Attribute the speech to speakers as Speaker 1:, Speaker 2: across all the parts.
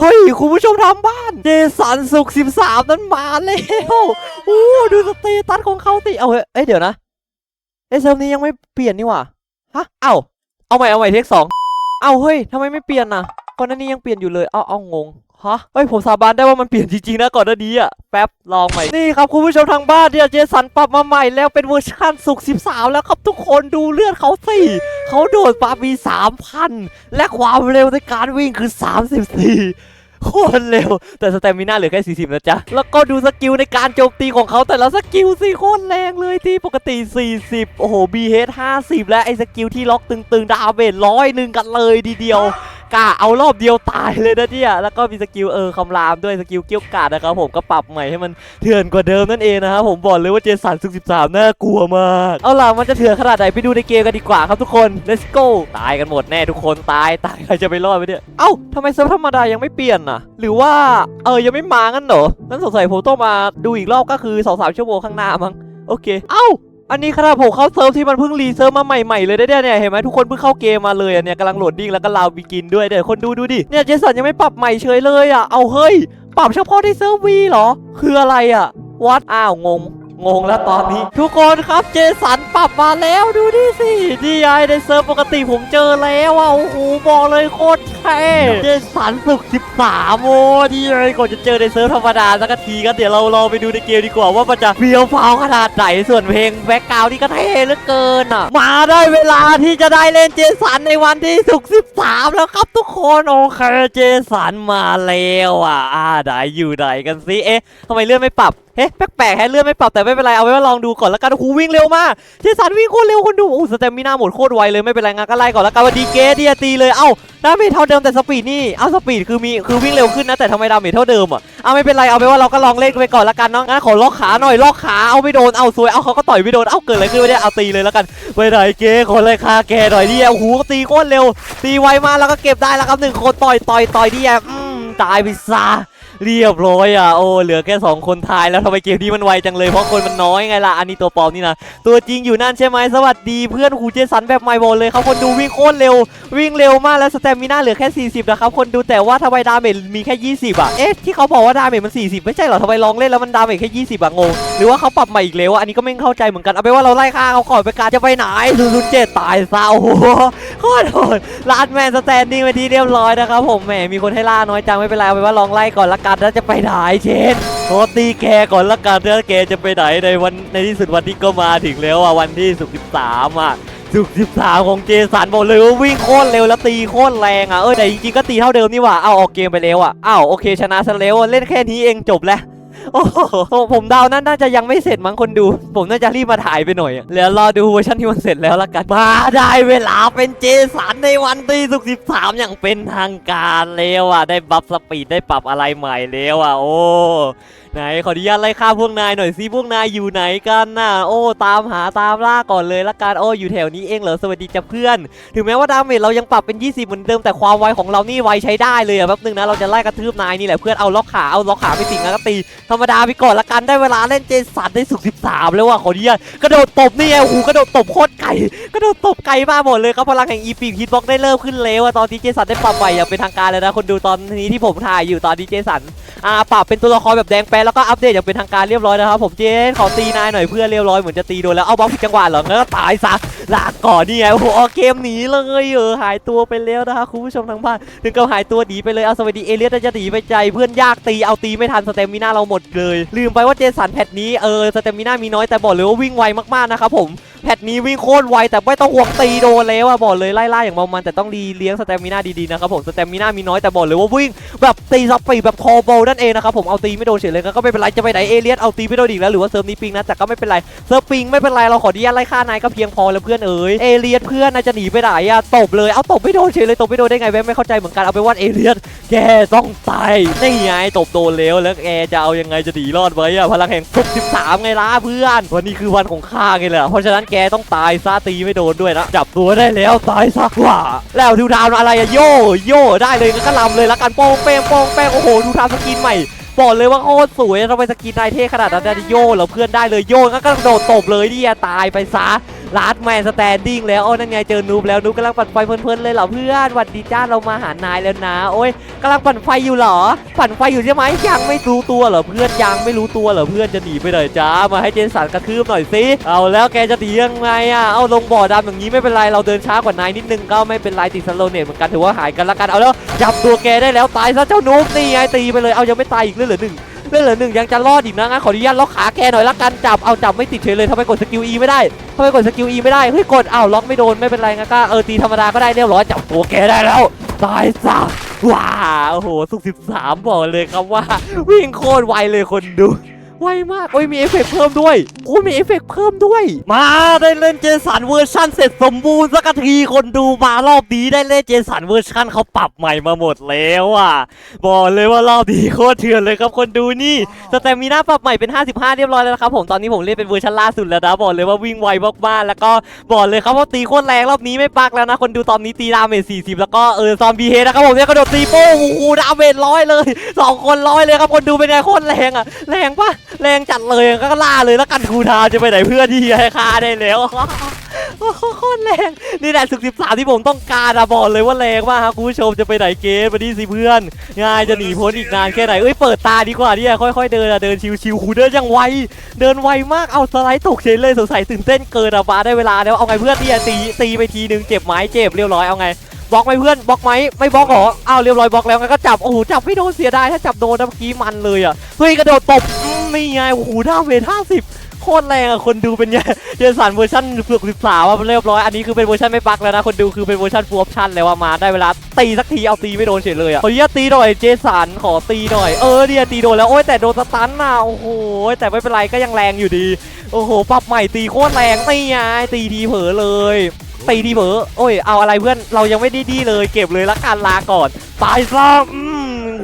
Speaker 1: เฮ้ย คุณผู้ชมทางบ้านเจสันสุก13 นั้นมาแล้วโอ้ดูสเตตัสของเขาติเอาเฮ้ยเอ้ยเดี๋ยวนะเอ้ยเซิร์ฟนี้ยังไม่เปลี่ยนนี่หว่าฮะเอ้าเอาใหม่เอาใหม่เทคสองเอ้าเฮ้ยทำไมไม่เปลี่ยนน่ะก่อนหน้านี้ยังเปลี่ยนอยู่เลยเอ้าเอ้างง ฮะเฮ้ยผมสาบานได้ว่ามันเปลี่ยนจริงๆนะก่อนหน้านี้อะแป๊บลองใหม่นี่ครับคุณผู้ชมทางบ้านเนี่ยเจสันปรับมาใหม่แล้วเป็นเวอร์ชันสุก13 แล้วครับทุกคนดูเลือดเขาสิเขาโดดปามี3,000 และความเร็วในการวิ่งคือ 34โคตรเร็ว แต่สเตมิน่าเหลือแค่ 40 นะจ๊ะ แล้วก็ดูสกิลในการโจมตีของเขาแต่ละสกิลสิโคตรแรงเลยที่ปกติ 40 โอ้โห BH 50 และไอ้สกิลที่ล็อกตึงๆ ดาเมจร้อยหนึ่งกันเลยดีเดียว กะเอารอบเดียวตายเลยนะเนี่ยแล้วก็มีสกิลเออคำรามด้วยสกิลเกี้ยวกาดนะครับผมก็ปรับใหม่ให้มันเถื่อนกว่าเดิมนั่นเองนะครับผมบอกเลยว่าเจสันซึกสุก13น่ากลัวมากเอาล่ะมันจะเถื่อนขนาดไหนไปดูในเกมกันดีกว่าครับทุกคน let's go ตายกันหมดแน่ทุกคนตายตายใครจะไปรอดไปเนี่ยเอ้าทำไมเซิร์ฟธรรมดายังไม่เปลี่ยนน่ะ หรือว่าเออยังไม่มางั้นเหรองั้นสงสัยผมต้องมาดูอีกรอบก็คือ2อสชั่วโมงข้างหน้ามั้งโอเค เอ้า อันนี้ครับผมเข้าเซิร์ฟที่มันเพิ่งรีเซิร์ฟมาใหม่ๆเลยได้เนี่ยเห็นไหมทุกคนเพิ่งเข้าเกมมาเลยอะเนี่ยกำลังโหลดดิ้งแล้วก็ลาวบิกินด้วยเดี๋ยวคนดูดูดิเนี่ยเจสันยังไม่ปรับใหม่เฉยเลยอะเอาเฮ้ยปรับเฉพาะที่เซิร์ฟวีเหรอ คืออะไรอะวัดอ้าวงง งงแล้วตอนนี้ ทุกคนครับเจสันปรับมาแล้วดูดิสิดีไอในเซิร์ฟปกติผมเจอแล้วอะโอ้โหบอกเลยโคตรเท่เจสันสุก13โอ้ดีไอก่อนจะเจอในเซิร์ฟธรรมดาสักทีก็เดี๋ยวเราลองไปดูในเกมดีกว่าว่ามันจะเฟี้ยวฟ้าวขนาดไหนส่วนเพลงแบ็กกราวด์นี่ก็เท่เหลือเกินอะมาได้เวลาที่จะได้เล่นเจสันในวันที่สุก13 แล้วครับทุกคนโอเคเจสันมาแล้วอะอ่าไหนอยู่ไหนกันสิเอ๊ะทำไมเลื่อนไม่ปรับเฮ้แปลกๆแฮะเลื่อนไม่ปรับแต่ไม่เป็นไรเอาไว้ว่าลองดูก่อนแล้วกันโอ้โหวิ่งเร็วมากเจสันวิ่งโคตรเร็วคนดูโอ้โหสเตมิน่าหมดโคตรไวเลยไม่เป็นไรงั้นก็ไล่ก่อนแล้วกันว่าดีเกดีอะตีเลยเอ้าดาเมจเท่าเดิมแต่สปีดนี่เอาสปีดคือมีคือวิ่งเร็วขึ้นนะแต่ทำไมดาเมจเท่าเดิมอะเอาไม่เป็นไรเอาไปนว่าเราก็ลองเล่นไปก่อนแล้วกันเนาะงั้นขอล็อกขาหน่อยล็อกขาเอาไม่โดนเอาซวยเอาเขาก็ต่อยไม่โดนเอาเกิดอะไรขึ้นไม่ได้เอาตีเลยแล้วกันไปไหนเก๋ขอเลยคาแกหน่อยดิโอ้โหตีโคตรเร็วตีไวมากแล้วก็เก็บได้แล้วครับหนึ่งคนต่อยต่อยต่อยดิอืมตายไปซะ เรียบร้อยอะโอ้เหลือแค่ 2 คนทายแล้วทำไมเกมนี้มันไวจังเลยเพราะคนมันน้อยไงล่ะอันนี้ตัวปลอมนี่นะตัวจริงอยู่นั่นใช่ไหมสวัสดีเพื่อนคูเจสันแบบใหม่หมดเลยครับคนดูวิ่งโคตรเร็ว วิ่งเร็วมากแล้วสเตมิน่าเหลือแค่ 40 นะครับ คนดูแต่ว่าทำไมดาเมจมีแค่ 20 อะเอ๊ะที่เขาบอกว่าดาเมจมัน 40 ไม่ใช่เหรอทำไมลองเล่นแล้วมันดาเมจแค่ 20 อะงงหรือว่าเขาปรับใหม่อีกแล้วอันนี้ก็ไม่เข้าใจเหมือนกันเอาไปนว่าเราไล่ฆ่าเขาก่อนไปการจะไปไหนซูซูเจตายซะโอ้โหโคตรโหดลาดแมนสแตนดิ้งไปที่เรียบร้อยนะครับผมแหมมีคนให้ล่าน้อยจังไม่เป็นไรเอาไปว่าลองไล่ก่อนละกันแล้วจะไปไหนเชนโทษตีแกก่อนละกันเนื้อแกจะไปไหนในวันในที่สุดวันที่ก็มาถึงแล้วอะวันที่สุกสิบสามอะสุกสิบสามของเจสันบอกเลยว่าวิ่งโคตรเร็วแล้วตีโคตรแรงอะเออแต่จริงๆก็ตีเท่าเดิมนี่หว่าเอาออกเกมไปแล้วอะอ้าวโอเคชนะซะแล้วเล่นแค่นี้เองจบแล้ว โอ้โหผมเดานั่นน่าจะยังไม่เสร็จมั้งคนดู ผมน่าจะรีบมาถ่ายไปหน่อยอะแล้วรอดูเวอร์ชันที่มันเสร็จแล้วละกัน มาได้เวลาเป็นเจสันในวันที่สุกสิบสามอย่างเป็นทางการแล้วอะ ได้บัฟสปีดได้ปรับอะไรใหม่แล้วอะ โอ้ไหนขออนุญาตไล่ฆ่าพวกนายหน่อยสิพวกนายอยู่ไหนกันน่ะโอ้ตามหาตามล่าก่อนเลยละกันโอ้อยู่แถวนี้เองเหรอสวัสดีจ้ะเพื่อน ถึงแม้ว่าดาเมจเรายังปรับเป็น 20 เหมือนเดิมแต่ความไวของเรานี่ไวใช้ได้เลยอะแป๊บนึงนะเราจะไล่กระทืบนายนี่แหละเพื่อนเอาล็อกขาเอาล็อกขาไม่ติดนะก็ตีธรรมดาไปก่อนละกันได้เวลาเล่นเจสันได้สุก13 แล้วว่ะขออนุญาตกระโดดตบนี่ไงโอ้โหกระโดดตบโคตรไก่กระโดดตบไก่มาหมดเลยครับพลังแห่งอีปีฮิตบ็อกได้เริ่มขึ้นแล้วอะตอนที่เจสันได้ปรับใหม่อย่างเป็นทางการเลยนะคนดูตอนนี้ที่ผมถ่ายอยู่ตอนที่เจสันอ่าปรับเป็นตัวละครแบบแดงแปแล้วก็อัปเดตอย่างเป็นทางการเรียบร้อยนะครับผมเจนขอตีนายหน่อยเพื่อนเรียบร้อยเหมือนจะตีโดนแล้วเอาบล็อกผิดจังหวะเหรองั้นก็ตายซะลาก่อนนี่ไงโอ้โหเกมหนีเลยเออหายตัวไปแล้วนะครับคุณผู้ชมทางบ้านถึงกับหายตัวหนีไปเลยเอาสวัสดีเอเลียสจะหนีไปใจเพื่อนยากตีเอาตีไม่ทันสเตมิน่าเราหมดเลย ลืมไปว่าเจสันแพทนี้เออสเตมิน่ามีน้อยแต่บอกเลยว่าวิ่งไวมากๆนะครับผมแพทนี้วิ่งโคตรไวแต่ไม่ต้องห่วงตีโดนแล้วอะบอกเลยไล่ล่าอย่างเมามันแต่ต้องรีเลี้ยงสเตมิน่าดีๆนะครับผมสเตมิน่ามีน้อยแต่บอกเลยว่าวิ่งแบบตีสปีแบบทอโบนั่นเองนะครับผมเอาตีไม่โดนเฉยเลยก็ไม่เป็นไรจะไปไหนเอเลียสเอาตีไม่โดนอีกแล้วหรือว่าเซิร์ฟนี้ปิงนะแต่ก็ไม่เป็นไรเซิร์ฟปิงไม่เป็นไรเราขออนุญาตไล่ฆ่านายก็เพียงพอแล้วเพื่อนเอ๋ยเอเลียสเพื่อนนาจะหนีไปไหนอะตบเลยเอาตบไม่โดนเฉยเลยตบไม่โดนได้ไงแม่ไม่เข้าใจเหมือนกันเอาไปว่าเอเลียสแกต้องตายนี่ไงตบโดนแล้วแล้วแกจะเอายังไงจะหนีรอดไว้อะพลังแห่งทุก13ไงล่ะเพื่อน วันนี้คือวันของข้าไงล่ะเพราะฉะนั้นแกต้องตายซะตีไม่โดนด้วยนะ จับตัวได้แล้วตายซะว่า แล้วดูทามอะไรอะโยโย่ได้เลยก็ลำเลยละกันโป้งเป้งโป้งเป้งโอ้โหดูทามสกินใหม่บอกเลยว่าโคตรสวยทำไมสกินนายเท่ขนาดนั้นได้โย่เหรอเพื่อนได้เลยโย่ก็กระโดดตบเลยดิตายไปซะ ลาดแมนสแตนดิ้งแล้วโอ้นั่นไงเจอนูบแล้วนูบกำลังปั่นไฟเพลินๆเลยเหรอเพื่อนหวัดดีจ้าเรามาหานายแล้วนะโอ้ยกำลังปั่นไฟอยู่เหรอ ปั่นไฟอยู่ใช่ไหมยังไม่รู้ตัวเหรอเพื่อนยังไม่รู้ตัวเหรอเพื่อนจะหนีไปไหนจ้ามาให้เจนสันกระทืบหน่อยสิเอาแล้วแกจะหนียังไงอะเอาลงบ่อดำอย่างนี้ไม่เป็นไรเราเดินช้ากว่านายนิดนึงก็ไม่เป็นไรติดสโลเนตเหมือนกันถือว่าหายกันละกันเอาแล้วจับตัวแกได้แล้วตายซะเจ้านูบนี่ไงตีไปเลยเอายังไม่ตายอีกเรื่องเหลือหนึ่ง เรื่องเหลือหนึ่งยังจะรอดอีกนะงั้นขออนุญาตล็อกขาแกหน่อยละกันจับเอาจับไม่ติดเฉยเลยทำไมกดสกิล E ไม่ได้ทำไมกดสกิล E ไม่ได้เฮ้ยกดอ้าวล็อกไม่โดนไม่เป็นไรงั้นก็เออตีธรรมดาก็ได้เรียบร้อยจับตัวแกได้แล้วตายซะว้าโอ้โหสุกสิบสามบอกเลยครับว่า วิ่งโคตรไวเลยคนดู ไวมาก โอ้ยมีเอฟเฟกต์เพิ่มด้วยโอ้มีเอฟเฟกต์เพิ่มด้วย มาได้เล่นเจสันเวอร์ชันเสร็จสมบูรณ์สักทีคนดูมารอบนี้ได้เล่นเจสันเวอร์ชันเขาปรับใหม่มาหมดแล้วอะ บอกเลยว่ารอบนี้โคตรเถื่อนเลยครับคนดูนี่สแตมิน่าปรับใหม่เป็น 55 เรียบร้อยแล้วนะครับผมตอนนี้ผมเล่นเป็นเวอร์ชันล่าสุดแล้วนะบอกเลยว่าวิ่งไวมากๆแล้วก็บอกเลยครับว่าตีโคตรแรงรอบนี้ไม่ปักแล้วนะ คนดูตอนนี้ตีดาเมจ40 แล้วก็เออซอมบีเฮดนะครับผมเนี่ยกระโดดตีโป้งโอ้โหดาเมจร้อยเลยสองคนร้อยเลยครับคนดูเป็นไงโคตรแรงอะแรงปะแรงจัดเลยก็ล่าเลยแล้วกันครูทาจะไปไหนเพื่อนที่ให้ฆ่าได้แล้วโคตรแรงนี่แหละศึก13ที่ผมต้องการอะบอกเลยว่าแรงมากครับคุณผู้ชมจะไปไหนเกมมาดิสิเพื่อนง่ายจะหนีพ้นอีกนานแค่ไหนเอ้ยเปิดตาดีกว่าเนี่ยค่อยๆเดินอะเดินชิวๆคูเดินยังไวเดินไวมากเอาสไลด์ตกเฉยเลยสงสัยตื่นเต้นเกินอะมาได้เวลาแล้วเอาไงเพื่อนเนี่ยตีตีไปทีนึงเจ็บไหมเจ็บเรียบร้อยเอาไงบล็อกไหมเพื่อนบล็อกไหมไม่บล็อกเหรออ้าวเรียบร้อยบล็อกแล้วงั้นก็จับโอ้โหจับไม่โดนเสียดายถ้าจับโดนนะเมื่อกี้มันเลยอะเฮ้ยกระโดดตบ อืมนี่ไงโอ้โหท่าเวทห้าสิบโคตรแรงอะคนดูเป็นไงเจสันเวอร์ชันฝึกสิบสามว่าเรียบร้อย อันนี้คือเป็นเวอร์ชันไม่บั๊กแล้วนะ คนดูคือเป็นเวอร์ชันฟูลออปชันแล้วว่ามาได้เวลาตีสักทีเอาตีไม่โดนเฉยเลยอะขออนุญาตตีหน่อยเจสันขอตีหน่อยเออเนี่ยตีโดนแล้วโอ้ยแต่โดนสตันน่ะโอ้โหแต่ไม่เป็นไรก็ยังแรงอยู่ดี โอ้โหปรับใหม่ตีโคตรแรงนี่ไงตีทีเผลอเลยตีทีเผลอโอ้ยเอาอะไรเพื่อนเรายังไม่ได้ดีเลย เก็บเลยละกันลาก่อนตายซะอืม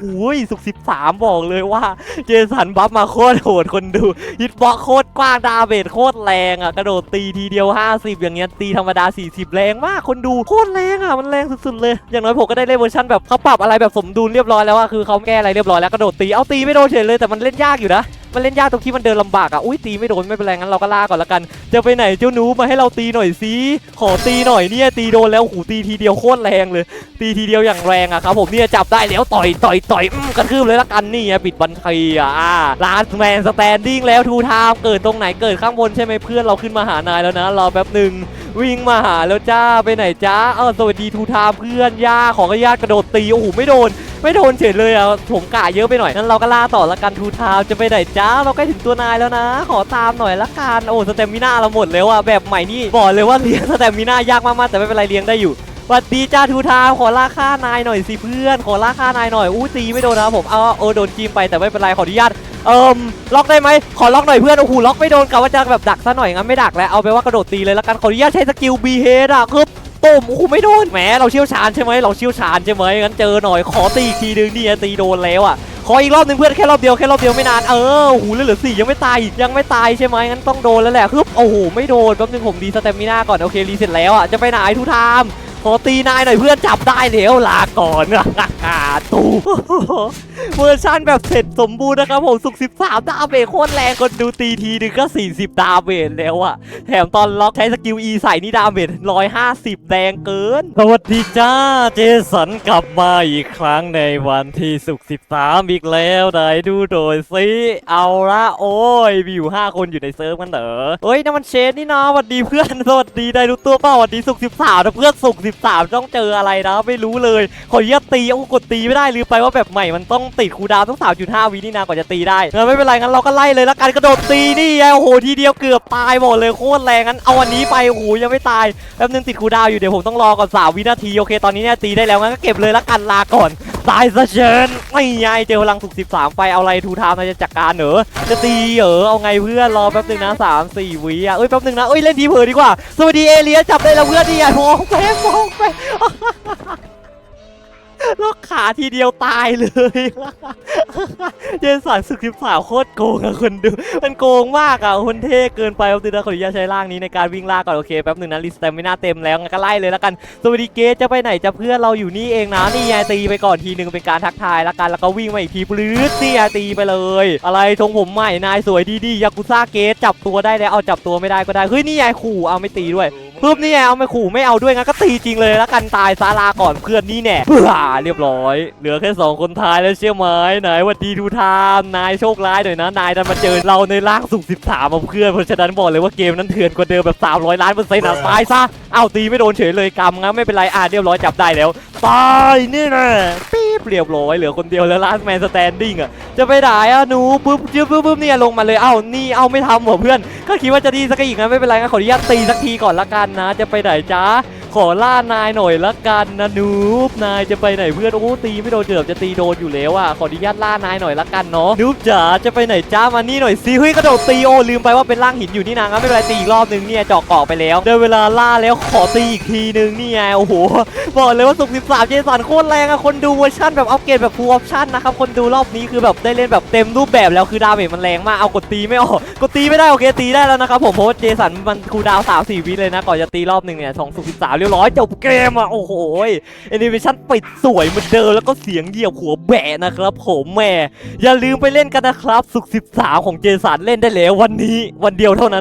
Speaker 1: โหสุกสิบสามบอกเลยว่า เจสันบัฟมาโคตรโหดคนดูฮิตบ็อกโคตรกว้างดาเบจโคตรแรงอะกระโดดตีทีเดียว 50 อย่างเงี้ยตีธรรมดา 40 แรงมากคนดูโคตรแรงอะมันแรงสุดๆเลย อย่างน้อยผมก็ได้เล่นเวอร์ชันแบบเขาปรับอะไรแบบสมดุลเรียบร้อยแล้วอะคือเขาแก้อะไรเรียบร้อยแล้วกระโดดตีเอาตีไม่โดนเฉยเลยแต่มันเล่นยากอยู่นะ มันเล่นยากตรงที่มันเดินลำบากอะอุ้ยตีไม่โดนไม่เป็นไรงั้นเราก็ล่าก่อนละกัน จะไปไหนเจ้าหนูมาให้เราตีหน่อยสิขอตีหน่อยเนี่ยตีโดนแล้วหูตีทีเดียวโคตรแรงเลย ตีทีเดียวอย่างแรงอะครับผมเนี่ยจับได้แล้วต่อยต่อยต่อยอกระทืบเลยละกันนี่ปิดบันทีอะลาสแมนสแตนดิ้งแล้วทูไทม์เกิดตรงไหนเกิดข้างบนใช่ไหมเพื่อนเราขึ้นมาหานายแล้วนะรอแป๊บหนึ่งวิ่งมาหาแล้วจ้าไปไหนจ้าเออสวัสดีทูไทม์เพื่อนย่าของญาติกระโดดตีโอ้โหไม่โดน ไม่โดนเฉยเลยอะผมกะเยอะไปหน่อยงั้นเราก็ล่าต่อละกันทูทม์จะไปไหนจ้าเราใกล้ถึงตัวนายแล้วนะ ขอตามหน่อยละกันโอ้สเตมิน่าเราหมดแล้วอะแบบใหม่นี่บอกเลยว่าเลี้ยงสเตมิน่ายากมากๆแต่ไม่เป็นไรเลี้ยงได้อยู่สวัสดีจ้าทูทามขอล่าค่านายหน่อยสิเพื่อน ขอล่าค่านายหน่อยอู้ตีไม่โดนนะผมเอาเออโดนจีมไปแต่ไม่เป็นไรขออนุญาตเอิมล็อกได้ไหมขอล็อกหน่อยเพื่อนโอ้โหล็อกไม่โดนกะว่าจะแบบดักซะหน่อยงั้นไม่ดักแล้วเอาไปว่ากระโดดตีเลยละกันขออนุญาตใช้สกิลบีเฮดอะคือ ตุ่มโอ้โหไม่โดนแหมเราเชี่ยวชาญใช่ไหมเราเชี่ยวชาญใช่ไหมงั้นเจอหน่อยขอตีอีกทีนึงนี่ตีโดนแล้วอะขออีกรอบหนึงเพื่อนแค่รอบเดียวแค่รอบเดียวไม่นานเออโอ้โหเหลือสี่ยังไม่ตายอีกยังไม่ตายใช่ไหมงั้นต้องโดนแล้วแหละฮึบโอ้โหไม่โดนแป๊บนึงผมดีสเตมิน่าก่อนโอเครีเสร็จแล้วอะจะไปไหนทูทาม ขอตีนายหน่อยเพื่อนจับได้แล้วลาก่อนตูเวอร์ชันแบบเสร็จสมบูรณ์นะครับผมสุก 13 ดาเมจโคตรแรงคนดูตีทีนึงก็ 40 ดาเมจแล้วอะแถมตอนล็อกใช้สกิล E ใส่นี่ดาเมจ150 แดงเกิน สวัสดีจ้าเจสันกลับมาอีกครั้งในวันที่สุก 13 อีกแล้วไหนดูโดยซิเอาละโอ้ยมีอยู่ 5 คนอยู่ในเซิร์ฟกันเหรอเฮ้ยนั่นมันเชนนี่นะสวัสดีเพื่อนสวัสดีได้รู้ตัวเปล่าสวัสดีสุก 13นะเพื่อนสุก13ต้องเจออะไรนะ ไม่รู้เลยขออนุญาตตีเอากดตีไม่ได้ลืมไปว่าแบบใหม่มันต้องติดคูดาวต้อง 3.5 วินี่นากว่าจะตีได้เออไม่เป็นไรงั้นเราก็ไล่เลยละกันกระโดดตีนี่ไงโอ้โหทีเดียวเกือบตายหมดเลยโคตรแรงงั้นเอาอันนี้ไปโอ้โหยังไม่ตายแป๊บนึงติดคูดาวอยู่เดี๋ยวผมต้องรอก่อน3วินาทีโอเคตอนนี้เนี่ยตีได้แล้วงั้นก็เก็บเลยละกันลาก่อน ตายซะเชิญไม่ไงเจอพลังสุก13 ไปเอาอะไรทูทามนายจะจัดการเหรอจะตีเหรอเอาไงเพื่อนรอแป๊บนึงนะ3 4วิอะเอ้ยแป๊บนึงนะเอ้ยเล่นทีเผลอดีกว่าสวัสดีเอเลียจับได้แล้วเพื่อนดีอะมองไปมองไป ล็อกขาทีเดียวตายเลยเจสันสึกสิบสาวโคตรโกงอะคนดู มันโกงมากอะคนเท่เกินไปเอาตินะขออนุญาตใช้ร่างนี้ในการวิ่งล่าก่อนโอเคแป๊บหนึ่งนะลิสเตมไม่น่าเต็มแล้วงั้นก็ไล่เลยแล้วกันสวัสดีเกสจะไปไหนจะเพื่อนเราอยู่นี่เองนะนี่ไงตีไปก่อนทีหนึ่งเป็นการทักทายล้วกันแล้วก็วิ่งมาอีกทีปลื้ดนี่ไงตีไปเลย อะไรทรงผมใหม่นายสวยดีดียากุซ่าเกสจับตัวได้แล้วเอาจับตัวไม่ได้ก็ได้เฮ้ยนี่ไงขู่เอาไม่ตีด้วย ปึ๊บนี่ไงเอาไม่ขู่ไม่เอาด้วยงั้นก็ตีจริงเลยแล้วกันตายซาลาก่อนเพื่อนนี่แน่เพื่อเรียบร้อย เหลือแค่สองคนท้ายแล้วเชื่อไหมไหนวันดีทูทามนายโชคร้ายหน่อยนะนายดันมาเจอเราในร่างสุกสิบสามเพื่อนเพราะฉะนั้นบอกเลยว่าเกมนั้นเถื่อนกว่าเดิมแบบ300ล้านเปอร์เซ็นต์อะตายซะเอาตีไม่โดนเฉยเลยกำงั้นไม่เป็นไรอะเรียบร้อยจับได้แล้วตายนี่แน่ปี๊ บเรียบร้อยเหลือคนเดียวแล้วลาสแมนสแตนดิ้งอะจะไปไหนอะหนูปุ๊บจึ๊บปุ๊บปุ๊บเนี่ยลงมาเลยเอ้านี่เอาไม่ทำเหรอเพื่อน ก็คิดว่าจะดีสักอีกนะไม่เป็นไรงั้นขออนุญาตตีสักทีก่อนละกันนะ จะไปไหนจ้า อล่านายหน่อยละกันนะนูบนายจะไปไหนเพื่อนโอ้ตีไม่โดนเกือบจะตีโดนอยู่แล้วอะขออนุญาตล่านายหน่อยละกันเนาะนูบจ๋าจะไปไหนจ้ามานี่หน่อยสิเฮ้ยกระโดดตีโอลืมไปว่าเป็นร่างหินอยู่นี่นางงั้นไม่เป็นไรตีอีกรอบนึงเนี่ยเจาะเกาะไปแล้วได้เวลาล่าแล้วขอตีอีกทีนึงนี่ไงโอ้โหบอกเลยว่าสุกสิบสามเจสันโคตรแรงอะคนดูเวอร์ชันแบบอัปเกรดแบบฟูลออปชั่นนะครับคนดูรอบนี้คือแบบได้เล่นแบบเต็มรูปแบบแล้วคือดาเมจมันแรงมากเอากดตีไม่ออกกดตีไม่ได้โอเคตีได้แล้วนะครับผมเพราะว่าเจสันมันคูดาวสามสี่วิเลยนะก่อนจะตีรอบหนึ่งเนี่ยสองสุกสิบสามเรียบร้อยจบเกมอะ โอ้โหแอนิเมชันปิดสวยเหมือนเดิมแล้วก็เสียงเหยียบหัวแบะนะครับผมแหม่อย่าลืมไปเล่นกันนะครับ สุกสิบสามของเจสันเล่นได้แล้ววันนี้วันเดียวเท่านั้น